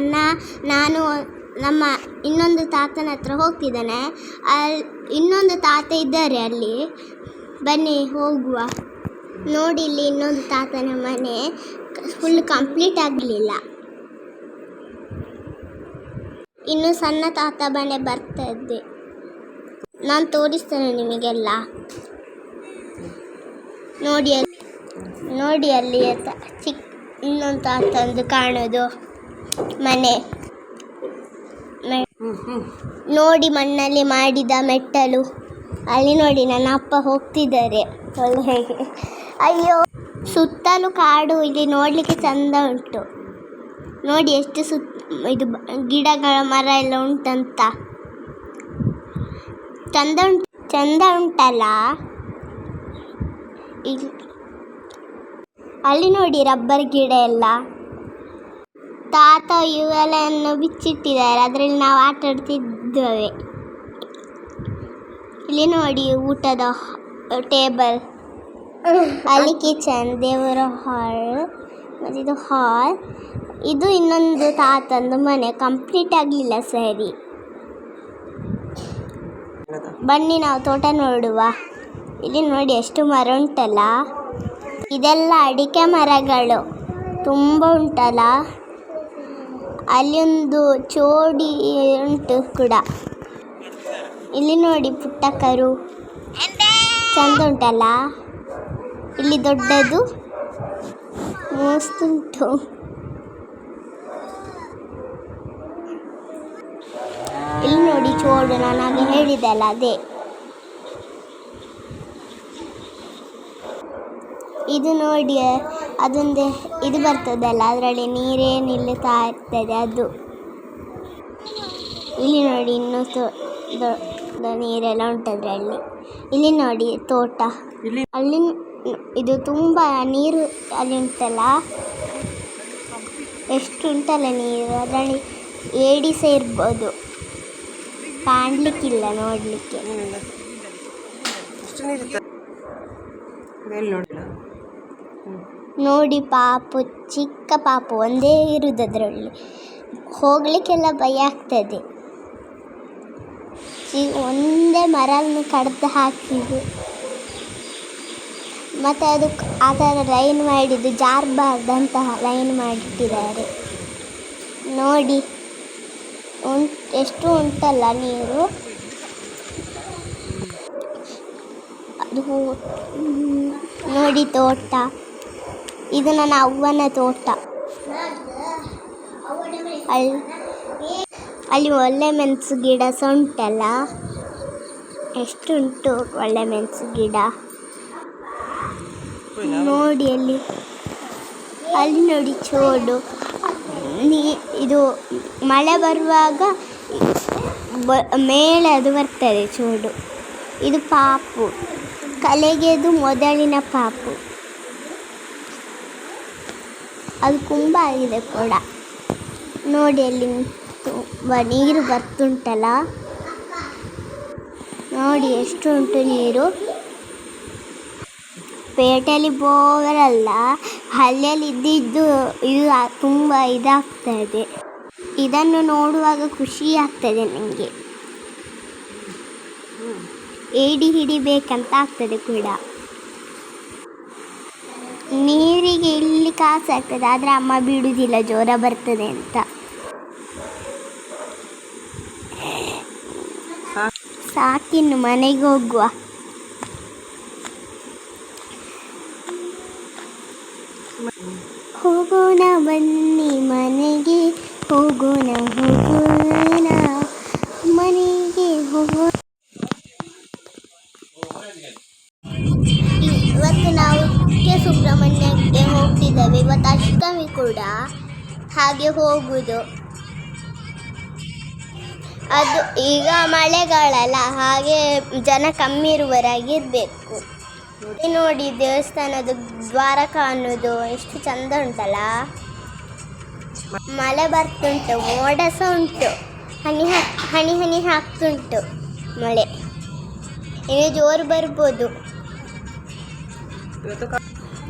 ನನ್ನ, ನಾನು ನಮ್ಮ ಇನ್ನೊಂದು ತಾತನ ಹತ್ರ ಹೋಗ್ತಿದ್ದೇನೆ. ಅಲ್ಲಿ ಇನ್ನೊಂದು ತಾತ ಇದ್ದಾರೆ ಅಲ್ಲಿ. ಬನ್ನಿ, ಹೋಗುವ. ನೋಡಿ, ಇಲ್ಲಿ ಇನ್ನೊಂದು ತಾತನ ಮನೆ. ಫುಲ್ ಕಂಪ್ಲೀಟ್ ಆಗಲಿಲ್ಲ. ಇನ್ನು ಸಣ್ಣ ತಾತ ಮನೆ ಬರ್ತಾ ಇದ್ದೆ ನಾನು ತೋರಿಸ್ತೇನೆ ನಿಮಗೆಲ್ಲ. ನೋಡಿ ಅಲ್ಲಿ ನೋಡಿ ಅಲ್ಲಿ ಚಿಕ್ಕ ಇನ್ನೊಂದು ತಾತಂದು ಕಾಣೋದು. ಮನೆ. ನೋಡಿ ಮಣ್ಣಲ್ಲಿ ಮಾಡಿದ ಮೆಟ್ಟಲು. ಅಲ್ಲಿ ನೋಡಿ ನನ್ನ ಅಪ್ಪ ಹೋಗ್ತಿದ್ದಾರೆ. ಹೇಗೆ ಅಯ್ಯೋ. ಸುತ್ತಲೂ ಕಾಡು ಇಲ್ಲಿ ನೋಡಲಿಕ್ಕೆ ಚಂದ ಉಂಟು. ನೋಡಿ ಎಷ್ಟು ಸುತ್ತ ಇದು ಗಿಡಗಳ ಮರ ಎಲ್ಲ ಉಂಟಂತ. ಚಂದ ಉಂಟು ಚಂದ ಉಂಟಲ್ಲ? ಇಲ್ಲಿ. ಅಲ್ಲಿ ನೋಡಿ ರಬ್ಬರ್ ಗಿಡ ಎಲ್ಲ. ತಾತ ಇವೆಲ್ಲವನ್ನು ಬಿಚ್ಚಿಟ್ಟಿದ್ದಾರೆ. ಅದರಲ್ಲಿ ನಾವು ಆಟ ಆಡ್ತಿದ್ದೇವೆ. ಇಲ್ಲಿ ನೋಡಿ ಊಟದ ಟೇಬಲ್. ಅಲ್ಲಿ ಕಿಚನ್, ದೇವರ ಹಾಲ್, ಮತ್ತು ಹಾಲ್. ಇದು ಇನ್ನೊಂದು ತಾತಂದು ಮನೆ. ಕಂಪ್ಲೀಟ್ ಆಗಲಿಲ್ಲ ಸರಿ. ಬನ್ನಿ ನಾವು ತೋಟ ನೋಡುವ. ಇಲ್ಲಿ ನೋಡಿ ಎಷ್ಟು ಮರ ಉಂಟಲ್ಲ. ಇದೆಲ್ಲ ಅಡಿಕೆ ಮರಗಳು. ತುಂಬ ಉಂಟಲ್ಲ. ಅಲ್ಲಿ ಒಂದು ಚೋಡಿ ಉಂಟು ಕೂಡ. ಇಲ್ಲಿ ನೋಡಿ ಪುಟ್ಟ ಕರು ಚಂದ ಉಂಟಲ್ಲ? ಇಲ್ಲಿ ದೊಡ್ಡದು ಮೋಸ್ತುಂಟು ಇಲ್ಲಿ ನೋಡಿ ಚೋಡು ನಾನು ಹೇಳಿದೆ ಅಲ್ಲ ಅದೇ. ಇದು ನೋಡಿ ಅದೊಂದು ಇದು ಬರ್ತದಲ್ಲ ಅದರಲ್ಲಿ ನೀರೇ ನಿಲ್ಲುತ್ತಾ ಇರ್ತದೆ ಅದು. ಇಲ್ಲಿ ನೋಡಿ ಇನ್ನೂ ದೊಡ್ಡ ನೀರೆಲ್ಲ ಉಂಟದ್ರಲ್ಲಿ. ಇಲ್ಲಿ ನೋಡಿ ತೋಟ. ಅಲ್ಲಿ ಇದು ತುಂಬ ನೀರು ಅಲ್ಲಿ ಉಂಟಲ್ಲ? ಎಷ್ಟು ಉಂಟಲ್ಲ ನೀರು? ಅದರಲ್ಲಿ ಏಡಿ ಸಹ ಇರ್ಬೋದು ಕಾಣಲಿಕ್ಕಿಲ್ಲ ನೋಡಲಿಕ್ಕೆ. ಏನಿಲ್ಲ ನೋಡಿ ಪಾಪು, ಚಿಕ್ಕ ಪಾಪು ಒಂದೇ ಇರುವುದು ಅದರಲ್ಲಿ ಹೋಗಲಿಕ್ಕೆಲ್ಲ ಭಯ ಆಗ್ತದೆ. ಒಂದೇ ಮರವನ್ನು ಕಡ್ದು ಹಾಕಿದ್ದು. ಮತ್ತು ಅದು ಆ ಥರ ಲೈನ್ ಮಾಡಿದ್ದು, ಜಾರಬಾರ್ದಂತಹ ಲೈನ್ ಮಾಡಿಟ್ಟಿದ್ದಾರೆ. ನೋಡಿ ಉಂಟು ಎಷ್ಟು ಉಂಟಲ್ಲ ನೀರು? ಅದು ನೋಡಿ ತೋಟ. ಇದು ನನ್ನ ಅವ್ವನ ತೋಟ. ಅಲ್ಲಿ ಅಲ್ಲಿ ಒಳ್ಳೆ ಮೆಣಸು ಗಿಡ ಸಹ ಉಂಟಲ್ಲ ಎಷ್ಟುಂಟು ಒಳ್ಳೆ ಮೆಣಸು ಗಿಡ? ನೋಡಿ ಅಲ್ಲಿ. ಅಲ್ಲಿ ನೋಡಿ ಚೋಡು. ನೀ, ಇದು ಮಳೆ ಬರುವಾಗ ಮೇಲೆ ಅದು ಬರ್ತದೆ ಚೋಡು. ಇದು ಪಾಪು. ಕಲೆಗೆದು ಮೊದಲಿನ ಪಾಪು. ಅದು ಕುಂಭ ಆಗಿದೆ ಕೂಡ. ನೋಡಿ ಅಲ್ಲಿ ತುಂಬ ನೀರು ಬರ್ತುಂಟಲ್ಲ ನೋಡಿ ಎಷ್ಟು ಉಂಟು ನೀರು. ಪೇಟೆಯಲ್ಲಿ ಬೋರಲ್ಲ ಹಳ್ಳಿಯಲ್ಲಿ ಇದ್ದಿದ್ದು ಇದು ತುಂಬ ಇದಾಗ್ತದೆ ಇದನ್ನು ನೋಡುವಾಗ ಖುಷಿ ಆಗ್ತದೆ ನನಗೆ ಏಡಿ ಹಿಡಿಬೇಕಂತ ಆಗ್ತದೆ ಕೂಡ. ನೀರಿಗೆ ಇಲ್ಲಿ ಕಾಸು ಆಗ್ತದೆ ಆದರೆ ಅಮ್ಮ ಬಿಡುವುದಿಲ್ಲ ಜ್ವರ ಬರ್ತದೆ ಅಂತ. ಸಾಕಿನ್ನು ಮನೆಗೆ ಹೋಗುವ. ಹೋಗೋಣ ಬನ್ನಿ ಮನೆಗೆ, ಹೋಗೋಣ ಹೋಗೋಣ. ಮನೆಗೆ ಹೋಗೋಣ ಸುಬ್ರಹ್ಮಣ್ಯಕ್ಕೆ ಹೋಗ್ತಿದ್ದೇವೆ. ಇವತ್ತು ಅಷ್ಟಮಿ ಕೂಡ. ಹಾಗೆ ಹೋಗುದು. ಅದು ಈಗ ಮಳೆಗಾಲಲ್ಲ, ಹಾಗೆ ಜನ ಕಮ್ಮಿ ಇರುವರಾಗಿರ್ಬೇಕು ನೋಡಿ ದೇವಸ್ಥಾನದ ದ್ವಾರಕ ಅನ್ನೋದು ಎಷ್ಟು ಚಂದ ಉಂಟಲ್ಲ. ಮಳೆ ಬರ್ತುಂಟು ಮೋಡ ಸಹ ಉಂಟು. ಹನಿ ಹನಿ ಹನಿ ಹಾಕ್ತುಂಟು ಮಳೆ. ಇನ್ನು ಜೋರು ಬರ್ಬೋದು.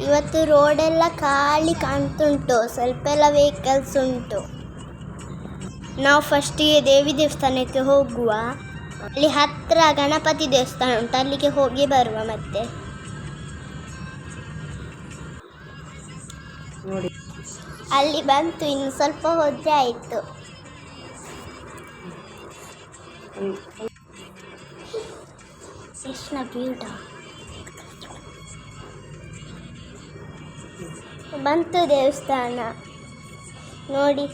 ಇವತ್ತು ರೋಡೆಲ್ಲ ಖಾಲಿ ಕಾಣ್ತುಂಟು ಸ್ವಲ್ಪ ಎಲ್ಲ ವೆಹಿಕಲ್ಸ್ ಉಂಟು. ನಾವು ಫಸ್ಟಿಗೆ ದೇವಿ ದೇವಸ್ಥಾನಕ್ಕೆ ಹೋಗುವ. ಅಲ್ಲಿ ಹತ್ತಿರ ಗಣಪತಿ ದೇವಸ್ಥಾನ ಉಂಟು, ಅಲ್ಲಿಗೆ ಹೋಗಿ ಬರುವ ಮತ್ತೆ. ಅಲ್ಲಿ ಬಂತು, ಇನ್ನು ಸ್ವಲ್ಪ ಹೋದ್ರೆ ಆಯಿತು. ಕೃಷ್ಣ ಬಂತು ದೇವಸ್ಥಾನ. ನೋಡಿ.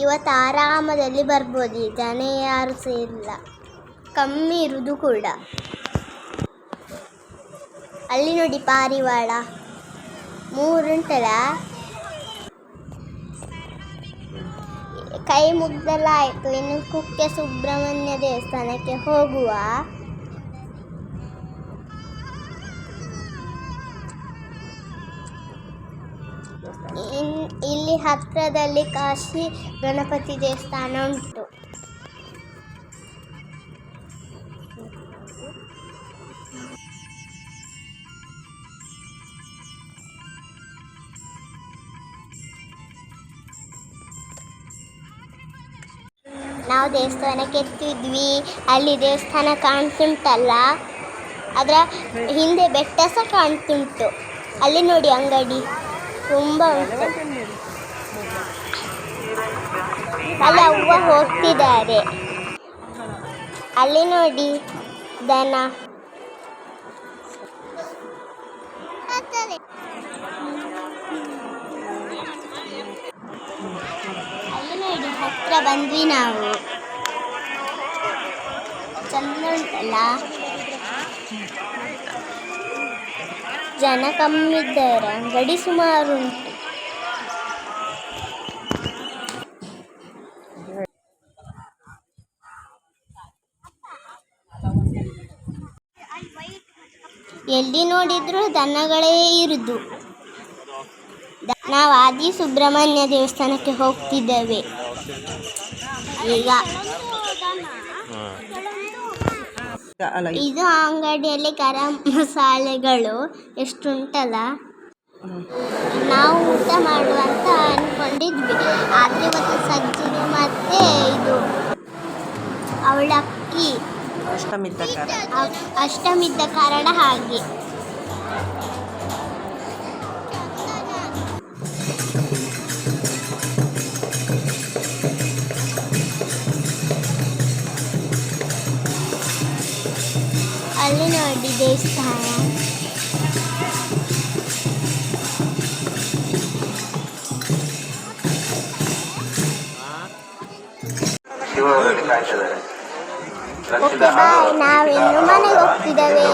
ಇವತ್ತು ಆರಾಮದಲ್ಲಿ ಬರ್ಬೋದು, ಜನ ಯಾರು ಸಹ ಕಮ್ಮಿ ಇರುವುದು ಕೂಡ. ಅಲ್ಲಿ ನೋಡಿ ಪಾರಿವಾಳ. ಮೂರುಂಟಲ್ಲ? ಕೈ ಮುಗ್ದಲ್ಲ ಆಯಿತು ಇನ್ನು ಕುಕ್ಕೆ ಸುಬ್ರಹ್ಮಣ್ಯ ದೇವಸ್ಥಾನಕ್ಕೆ ಹೋಗುವ. ಇಲ್ಲಿ ಹತ್ತಿರದಲ್ಲಿ ಕಾಶಿ ಗಣಪತಿ ದೇವಸ್ಥಾನ ಉಂಟು. ನಾವು ದೇವಸ್ಥಾನಕ್ಕೆ ಎತ್ತಿದ್ವಿ. ಅಲ್ಲಿ ದೇವಸ್ಥಾನ ಕಾಣ್ತುಂಟಲ್ಲ ಅದರ ಹಿಂದೆ ಬೆಟ್ಟ ಸಹ ಕಾಣ್ತುಂಟು ಅಲ್ಲಿ ನೋಡಿ ಅಂಗಡಿ. ತುಂಬ ಉಂಟು. ಅಲ್ಲಿ ಅವ್ವ ಹೋಗ್ತಿದ್ದಾರೆ. ಅಲ್ಲಿ ನೋಡಿ ದನ. ಅಲ್ಲಿ ನೋಡಿ ಹತ್ರ ಬಂದ್ವಿ ನಾವು. ಚಂದ ಉಂಟಲ್ಲ? ಜನ ಕಮ್ಮಿ ಇದ್ದಾರೆ. ಅಂಗಡಿ ಸುಮಾರು ಉಂಟು. ಎಲ್ಲಿ ನೋಡಿದ್ರು ದನಗಳೇ ಇರುದು. ನಾವು ಆದಿ ಸುಬ್ರಹ್ಮಣ್ಯ ದೇವಸ್ಥಾನಕ್ಕೆ ಹೋಗ್ತಿದ್ದೇವೆ. ಈಗ. ಇದು ಅಂಗಡಿಯಲ್ಲಿ ಗರಂ ಮಸಾಲೆಗಳು ಎಷ್ಟುಂಟಲ್ಲ. ನಾವು ಊಟ ಮಾಡುವಂತ ಅನ್ಕೊಂಡಿದ್ವಿ. ಆದರೆ ಮತ್ತೆ ಸಜ್ಜಿಗೆ ಮತ್ತೆ ಇದು ಅವಳಕ್ಕಿ ಅಷ್ಟಮಿದ್ದ ಕಾರಣ ಅಷ್ಟಮಿದ್ದ ಕಾರಣ ಹಾಗೆ. ಅಲ್ಲಿ ನೋಡಿ ದೇವಸ್ಥಾನ. ಶಿವ ಕಾಯ್ತಿದ್ದಾರೆ ನಾವಿನ್ನು ಮನೆಗೆ ಹೋಗ್ತಿದ್ದೇವೆ